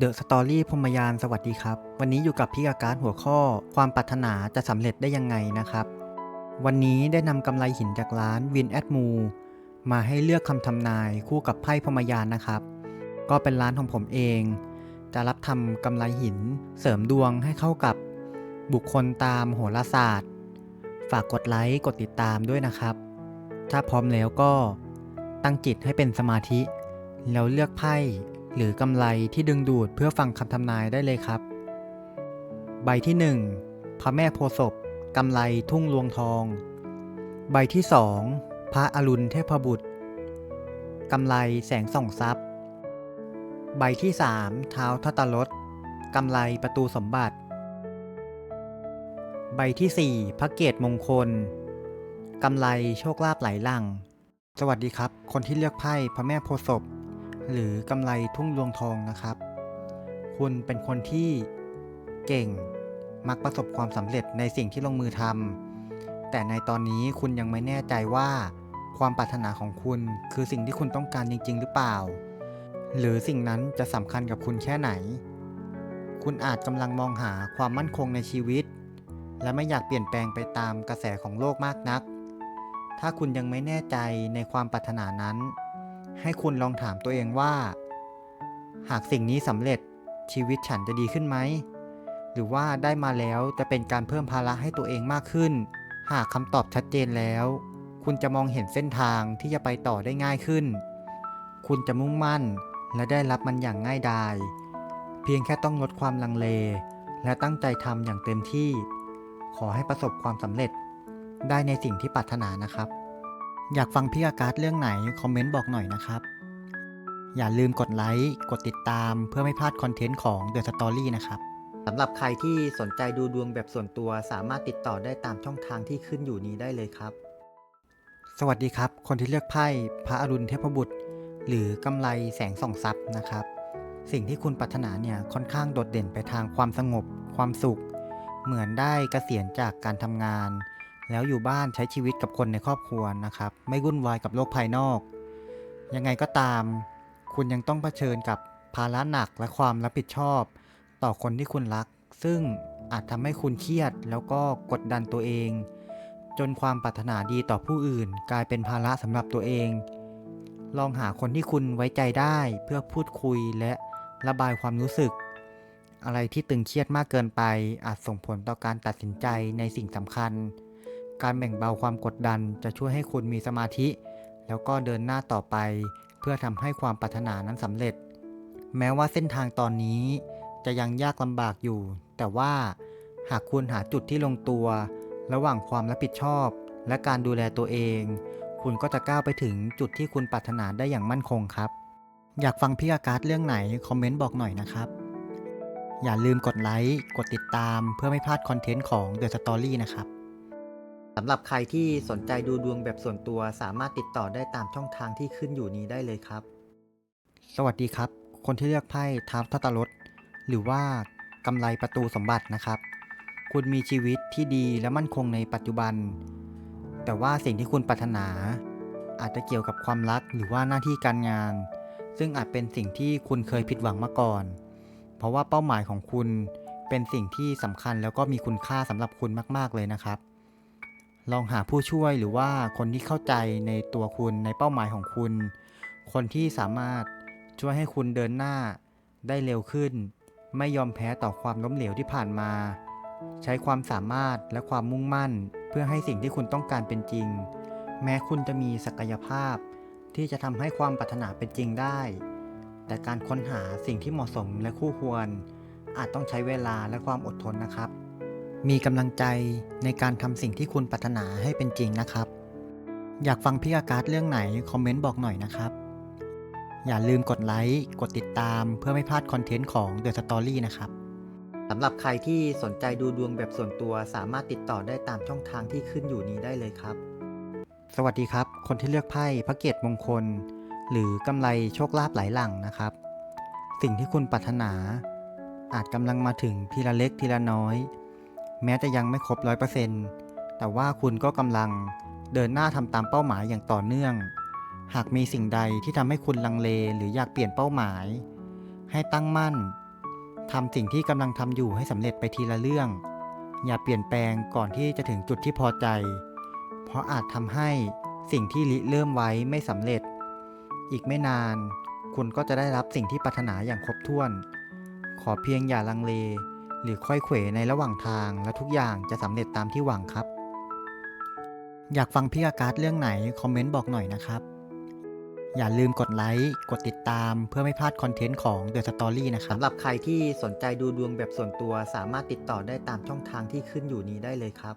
เดอะสตอรี่พมยานสวัสดีครับ วันนี้อยู่กับพี่อาการหัวข้อ ความปรารถนาจะสำเร็จได้ยังไงนะครับ วันนี้ได้นำกำไรหินจากร้านวินแอดมูมาให้เลือกคำทำนายคู่กับไพ่พมยานนะครับ ก็เป็นร้านของผมเอง จะรับทำกำไรหินเสริมดวงให้เข้ากับบุคคลตามโหราศาสตร์ ฝากกดไลค์กดติดตามด้วยนะครับ ถ้าพร้อมแล้วก็ตั้งจิตให้เป็นสมาธิ แล้วเลือกไพ่ หรือกำไรที่ดึงดูดเพื่อฟังคำทำนายได้เลยครับ ใบที่ 1 พระแม่โพศพกำไรทุ่งลวงทอง ใบที่ 2 พระอรุณเทพบุตรกำไรแสงส่องทรัพย์ ใบที่ 3 เท้าทัตรถกำไรประตูสมบัติ ใบที่ 4 พระเกตมงคลกำไรโชคลาภไหลหลัง สวัสดีครับ คนที่เลือกไพ่พระแม่โพธิ์ศพ หรือกำไรทุ่งลวงทองนะครับ คุณเป็นคนที่เก่งมักประสบความสำเร็จในสิ่งที่ลงมือทำแต่ในตอนนี้คุณยังไม่แน่ใจว่า ความปรารถนาของคุณคือสิ่งที่คุณต้องการจริง ๆ หรือเปล่า หรือสิ่งนั้นจะสำคัญกับคุณแค่ไหน คุณอาจกำลังมองหาความมั่นคงในชีวิต และไม่อยากเปลี่ยนแปลงไปตามกระแสของโลกมากนัก ถ้าคุณยังไม่แน่ใจในความปรารถนานั้น ให้คุณลองถามตัวเองว่า หากสิ่งนี้สำเร็จชีวิตฉันจะดีขึ้นไหม หรือว่าได้มาแล้วจะเป็นการเพิ่มภาระให้ตัวเองมากขึ้น หากคำตอบชัดเจนแล้ว คุณจะมองเห็นเส้นทางที่จะไปต่อได้ง่ายขึ้น คุณจะมุ่งมั่นและได้รับมันอย่างง่ายดายเพียงแค่ต้องลดความลังเล และตั้งใจทำอย่างเต็มที่ ขอให้ประสบความสำเร็จได้ในสิ่งที่ปรารถนานะครับ อยากฟังพี่อาการ์ดเรื่องไหน คอมเมนต์บอกหน่อยนะครับ อย่าลืมกดไลค์ กดติดตามเพื่อไม่พลาดคอนเทนต์ของ The Story นะครับสำหรับใครที่สนใจดูดวงแบบส่วนตัวสามารถติดต่อได้ตามช่องทางที่ขึ้นอยู่นี้ได้เลยครับ สวัสดีครับ คนที่เลือกไพ่พระอรุณเทพบุตร หรือกำไรแสงส่องทรัพย์นะครับ สิ่งที่คุณปรารถนาเนี่ยค่อนข้างโดดเด่นไปทางความสงบ ความสุข เหมือนได้เกษียณจากการทำงาน แล้วอยู่บ้านใช้ชีวิตกับคนในครอบครัวนะครับ ไม่วุ่นวายกับโลกภายนอก ยังไงก็ตาม คุณยังต้องเผชิญกับภาระหนักและความรับผิดชอบ ต่อคนที่คุณรัก ซึ่งอาจทำให้คุณเครียด แล้วก็กดดันตัวเอง จนความปรารถนาดีต่อผู้อื่น กลายเป็นภาระสำหรับตัวเอง ลองหาคนที่คุณไว้ใจได้เพื่อพูดคุยและระบายความรู้สึก อะไรที่ตึงเครียดมากเกินไป อาจส่งผลต่อการตัดสินใจในสิ่งสำคัญ การแบ่งเบาความกดดันจะช่วยให้คุณมีสมาธิ แล้วก็เดินหน้าต่อไป เพื่อทำให้ความปรารถนานั้นสำเร็จ แม้ว่าเส้นทางตอนนี้ จะยังยากลำบากอยู่ แต่ว่าหากคุณหาจุดที่ลงตัว ระหว่างความรับผิดชอบ และการดูแลตัวเอง คุณก็จะก้าวไปถึงจุดที่คุณปรารถนาได้อย่างมั่นคงครับ อยากฟังพี่อาการ์ดเรื่องไหนคอมเมนต์บอกหน่อยนะครับอย่าลืมกดไลค์ กดติดตามเพื่อไม่พลาดคอนเทนต์ของ The Story นะครับ สำหรับใครที่สนใจดูดวงแบบส่วนตัวสามารถติดต่อได้ตามช่องทางที่ขึ้นอยู่นี้ได้เลยครับ สวัสดีครับ คนที่เลือกไพ่ท้าวทัตรถหรือว่ากำไรประตูสมบัตินะครับ คุณมีชีวิตที่ดีและมั่นคงในปัจจุบัน แต่ว่าสิ่งที่คุณปรารถนา อาจจะเกี่ยวกับความรักหรือว่าหน้าที่การงาน ซึ่งอาจเป็นสิ่งที่คุณเคยผิดหวังมาก่อน เพราะว่าเป้าหมายของคุณเป็นสิ่งที่สำคัญแล้วก็มีคุณค่าสำหรับคุณมาก ๆเลยนะครับ ลองหาผู้ช่วยหรือว่าคนที่เข้าใจในตัวคุณในเป้าหมายของคุณ คนที่สามารถช่วยให้คุณเดินหน้าได้เร็วขึ้น ไม่ยอมแพ้ต่อความล้มเหลวที่ผ่านมา ใช้ความสามารถและความมุ่งมั่น เพื่อให้สิ่งที่คุณต้องการเป็นจริง แม้คุณจะมีศักยภาพ ที่จะทำให้ความปรารถนาเป็นจริงได้ แต่การค้นหาสิ่งที่เหมาะสมและคู่ควร อาจต้องใช้เวลาและความอดทนนะครับ มีกำลังใจในการทำสิ่งที่คุณปรารถนาให้เป็นจริงนะครับ อยากฟังพี่อาการ์เรื่องไหน คอมเมนต์บอกหน่อยนะครับ อย่าลืมกดไลค์กดติดตามเพื่อไม่พลาดคอนเทนต์ของ The Story นะครับสำหรับใครที่สนใจดูดวงแบบส่วนตัวสามารถติดต่อได้ตามช่องทางที่ขึ้นอยู่นี้ได้เลยครับ สวัสดีครับ คนที่เลือกไพ่พระเกตมงคล หรือกำไรโชคลาภไหลหลังนะครับ สิ่งที่คุณปรารถนา อาจกำลังมาถึงทีละเล็กทีละน้อย แม้จะยังไม่ครบร้อยเปอร์เซ็นต์แต่ว่าคุณก็กำลังเดินหน้าทำตามเป้าหมายอย่างต่อเนื่อง หากมีสิ่งใดที่ทำให้คุณลังเลหรืออยากเปลี่ยนเป้าหมาย ให้ตั้งมั่นทำสิ่งที่กำลังทำอยู่ให้สำเร็จไปทีละเรื่อง อย่าเปลี่ยนแปลงก่อนที่จะถึงจุดที่พอใจ เพราะอาจทำให้สิ่งที่ริเริ่มไว้ไม่สำเร็จ อีกไม่นาน คุณก็จะได้รับสิ่งที่ปรารถนาอย่างครบถ้วน ขอเพียงอย่าลังเล หรือค่อยเขวในระหว่างทางและทุกอย่างจะสำเร็จตามที่หวังครับ อยากฟังพี่อาการ์ดเรื่องไหน คอมเมนต์บอกหน่อยนะครับ อย่าลืมกดไลค์กดติดตามเพื่อไม่พลาดคอนเทนต์ของ The Story นะครับสำหรับใครที่สนใจดูดวงแบบส่วนตัว สามารถติดต่อได้ตามช่องทางที่ขึ้นอยู่นี้ได้เลยครับ